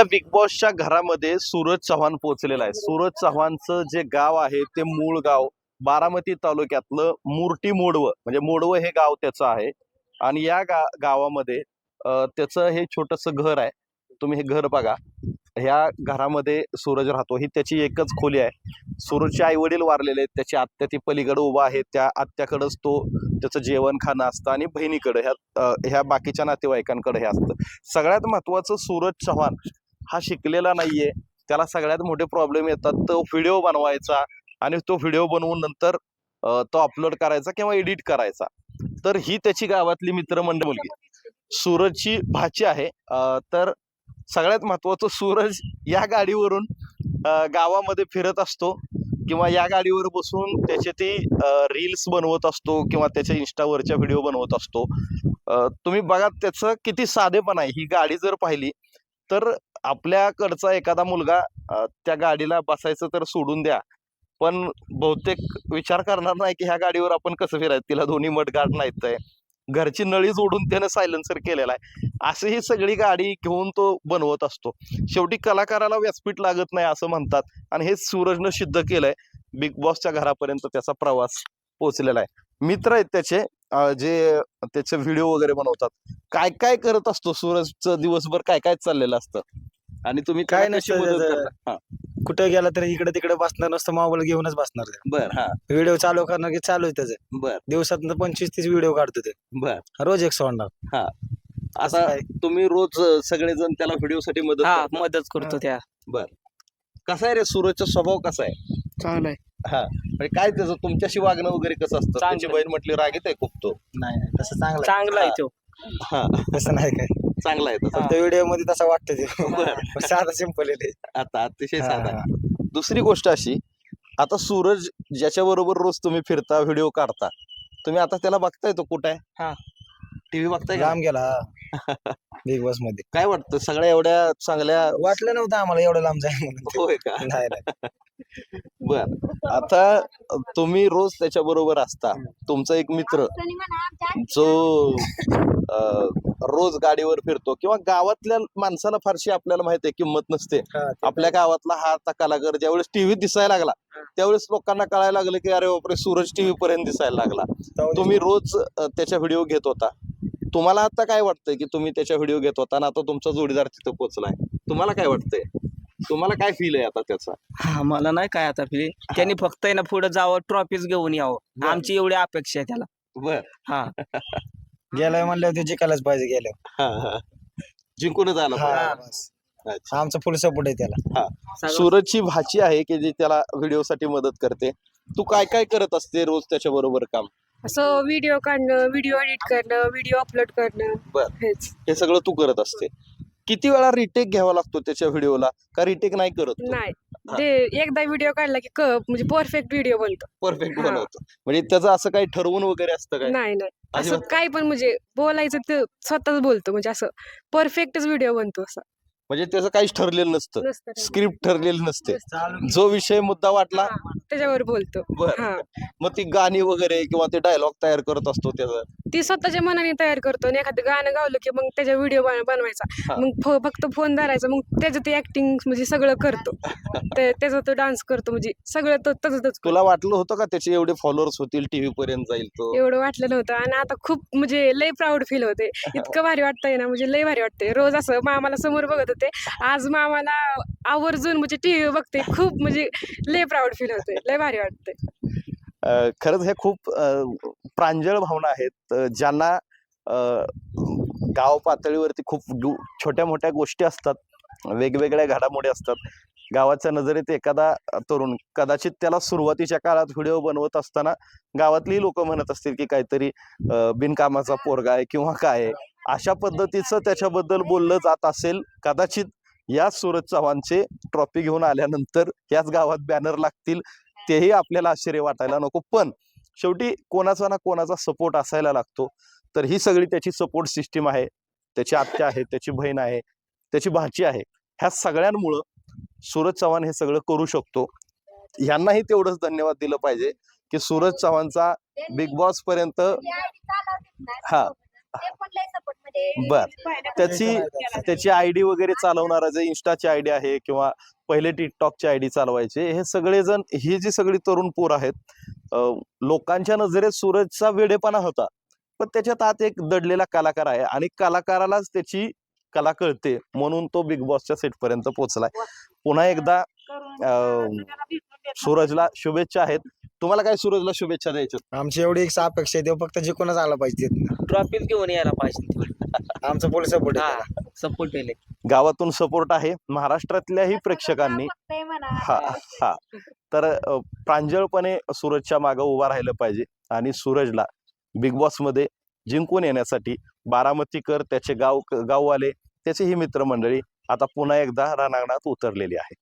सध्या बिग बॉसच्या घरामध्ये सूरज चव्हाण पोहोचलेला आहे. सूरज चव्हाणचं जे गाव आहे ते मूळ गाव बारामती तालुक्यातलं मुर्टी मोडवं म्हणजे मोडवं हे गाव त्याचं आहे. आणि या गा गावामध्ये त्याचं हे छोटस घर आहे. तुम्ही हे घर बघा. ह्या घरामध्ये सूरज राहतो. ही त्याची एकच खोली आहे. सूरजचे आई वडील वारलेले आहेत. त्याची आत्या ती पलीकडे उभा आहे. त्या आत्याकडंच तो त्याचं जेवण खाणं असतं आणि बहिणीकडे. ह्या ह्या बाकीच्या नातेवाईकांकडे हे असतं. सगळ्यात महत्वाचं सूरज चव्हाण हा शिकलेला नाहीये. त्याला सगळ्यात मोठे प्रॉब्लेम येतात. तो व्हिडिओ बनवायचा आणि तो व्हिडिओ बनवून नंतर तो अपलोड करायचा किंवा एडिट करायचा. तर ही त्याची गावातली मित्रमंडळ मुलगी. सूरजची भाची आहे. तर सगळ्यात महत्वाचं सूरज या गाडीवरून गावामध्ये फिरत असतो किंवा या गाडीवर बसून त्याचे ती रील्स बनवत असतो किंवा त्याच्या इन्स्टावरच्या व्हिडिओ बनवत असतो. तुम्ही बघा त्याचं किती साधेपण आहे. ही गाडी जर पाहिली तर आपल्याकडचा एखादा मुलगा त्या गाडीला बसायचं तर सोडून द्या. पण बहुतेक विचार करणार नाही की ह्या गाडीवर आपण कसं फिरायचं? तिला दोन्ही मटगाड नाहीत आहे. घरची नळी जोडून त्यानं सायलेन्सर केलेला आहे. अशी ही सगळी गाडी घेऊन तो बनवत असतो. शेवटी कलाकाराला व्यासपीठ लागत नाही असं म्हणतात आणि हे सूरजनं सिद्ध केलंय. बिग बॉसच्या घरापर्यंत त्याचा प्रवास पोहोचलेला आहे. मित्र आहेत त्याचे जे त्याचे व्हिडिओ वगैरे बनवतात. काय काय करत असतो? सूरजचं दिवसभर काय काय चाललेलं असतं? आणि तुम्ही काय त्याला कशी नसतं मदत त्याचं. करता? हा, कुठे गेला तरी इकडे तिकडे बसणार नसतं मोबाईल घेऊनच बसणार बर हा. व्हिडिओ चालू करणार की चालू आहे त्याचं. बर. दिवसात पंचवीस तीस व्हिडिओ काढतो ते. बर. रोज एक सोडणार. असं आता काय. तुम्ही रोज अं, सगळेजण त्याला व्हिडिओ साठी मदत हा करता? मदत करतो त्या. कसा आहे रे सूरजचा स्वभाव कसा आहे? चांगलं आहे. म्हणजे काय त्याचं? तुमच्याशी वागणं वगैरे कसं असतं? चांगलं. त्याची बहीण म्हटली रागीत आहे खूप तो. नाही नाही, तसं चांगलं चांगला आहे तो. हा. तसं नाही काय. चांगला आहे तसा. फक्त व्हिडिओमध्ये तसं वाटतं ते. साधा सिंपल आहे आता अतिशय साधा. दुसरी गोष्ट अशी आता सूरज ज्याच्या बरोबर रोज तुम्ही फिरता व्हिडिओ काढता तुम्ही आता त्याला बघताय तो कुठे हा. आहे टीव्ही बघताय का? लांब गेला. बिग बॉसमध्ये. काय वाटतं? सगळ्या एवढ्या चांगल्या वाटलं नव्हतं आम्हाला एवढं लांब जाईल म्हणून. ते. होय का? नाही नाही. बर. आता तुम्ही रोज त्याच्या बरोबर असता तुमचा एक मित्र जो अं, रोज गाडीवर फिरतो किंवा गावातल्या माणसाला फारशी आपल्याला माहिती आहे किंमत नसते. आपल्या गावातला हा आता कलाकार ज्यावेळेस टीव्ही दिसायला लागला त्यावेळेस लोकांना कळायला लागलं की अरे बापरे सूरज टीव्ही पर्यंत दिसायला लागला. तुम्ही रोज त्याच्या व्हिडिओ घेत होता. तुम्हाला आता काय वाटतंय की तुम्ही त्याच्या व्हिडिओ घेत होता आणि आता तुमचा जोडीदार तिथं पोहोचलाय? तुम्हाला काय वाटतंय? तुम्हाला काय फील आहे आता त्याचा? हा मला नाही काय आता फिरे त्यांनी फक्त आहे ना पुढे जावं ट्रॉफीज घेऊन यावं. आमची एवढी अपेक्षा आहे त्याला. बर. हा. गेलाय म्हणल्यावर ते जिकायलाच पाहिजे गेल्यावर हा, हा. जिंकूनच आला हा, पाहिजे. बस. अच्छा. आमचा फुल सपोर्ट आहे त्याला सूरजची भाची आहे की जी त्याला व्हिडिओ साठी मदत करते तू काय काय करत असते रोज त्याच्या बरोबर काम असं व्हिडिओ काढणं व्हिडिओ एडिट करणं व्हिडिओ अपलोड करणं बर. हेच हे सगळं तू करत असते किती वेळा रिटेक घ्यावा लागतो त्याच्या व्हिडिओला का रिटेक नाही करत नाही. हा. ते एकदा व्हिडिओ काढला की क म्हणजे परफेक्ट व्हिडिओ बनतो. परफेक्ट हा. बनवतो. म्हणजे त्याचं असं काही ठरवून वगैरे असतं काय? नाही नाही. असं अजिबात- काय पण म्हणजे बोलायचं ते स्वतःच बोलतो. म्हणजे असं परफेक्टच व्हिडिओ बनतो असं. म्हणजे त्याचं काहीच ठरलेलं नसतं. नसतं काही. स्क्रिप्ट ठरलेलं नसते. जो विषय मुद्दा वाटला हा, त्याच्यावर बोलतो. बर. हा. मग ती गाणी वगैरे किंवा ते डायलॉग तयार करत असतो त्याचा. ती स्वतःच्या मनाने तयार करतो आणि एखादं गाणं गावलं की मग त्याच्या व्हिडिओ बनवायचा. मग फो- फक्त फोन धरायचा. मग त्याचं ते ऍक्टिंग म्हणजे सगळं करतो. ते- त्याचा तो डान्स करतो. म्हणजे सगळं तो तसंच तुला वाटलं होतं का त्याचे एवढे फॉलोअर्स होतील टीव्ही पर्यंत जाईल तो? एवढं वाटलं नव्हतं. आणि आता खूप म्हणजे लय प्राऊड फील होते. इतकं भारी वाटतंय ना. म्हणजे लय भारी वाटतंय. रोज असं मामाला समोर बघत होते. आज मामाला आवर्जून म्हणजे टीव्ही बघते खूप म्हणजे लय प्राऊड फील होते लय भारी वाटते खरंच हे खूप प्रांजळ भावना आहेत. ज्यांना गाव पातळीवरती खूप छोट्या मोठ्या गोष्टी असतात. वेगवेगळ्या घडामोडी असतात. गावाच्या नजरेत एखादा तरुण कदाचित त्याला सुरुवातीच्या काळात व्हिडिओ बनवत असताना गावातली लोक म्हणत असतील की काहीतरी बिनकामाचा पोरगा आहे किंवा काय आहे. अशा पद्धतीचं त्याच्याबद्दल बोललं जात असेल कदाचित या सूरज चव्हाणचे ट्रॉफी घेऊन आल्यानंतर याच गावात बॅनर लागतील तेही आपल्याला आश्चर्य वाटायला नको. पण शेवटी कोणाचा ना कोणाचा सपोर्ट असायला लागतो. तर ही सगळी त्याची सपोर्ट सिस्टीम आहे त्याची आत्या आहे त्याची बहीण आहे त्याची भाची आहे. ह्या सगळ्यांमुळं सूरज चव्हाण हे सगळं करू शकतो. यांनाही तेवढंच धन्यवाद दिलं पाहिजे की सूरज चव्हाणचा बिग बॉस पर्यंत हा. बर. त्याची त्याची आयडी वगैरे चालवणारा जे इन्स्टाची आयडी आहे किंवा पहिले टिकटॉकची आयडी चालवायचे हे सगळेजण ही जी सगळी तरुण पोर आहेत लोकांच्या नजरेत सूरजचा वेडेपणा होता. पण त्याच्यात आत एक दडलेला कलाकार आहे आणि कलाकारालाच त्याची कला कळते म्हणून तो बिग बॉसच्या सेट पर्यंत पोहोचलाय पुन्हा एकदा अं, सूरजला शुभेच्छा आहेत. तुम्हाला काय सूरजला शुभेच्छा द्यायच्या आमची एवढी एक अपेक्षा आहे तेव्हा फक्त जिंकूनच आला पाहिजे. ट्रॉफीज घेऊन यायला पाहिजे आमचं पोलीस सपोर्ट हा सपोर्ट गावातून सपोर्ट आहे. महाराष्ट्रातल्याही प्रेक्षकांनी हा हा तर प्रांजळपणे सूरजच्या मागे उभा राहिलं पाहिजे. आणि सूरजला बिग बॉसमध्ये जिंकून येण्यासाठी बारामतीकर त्याचे गाव गाववाले त्याचे ही मित्रमंडळी आता पुन्हा एकदा रणांगणात उतरलेली आहे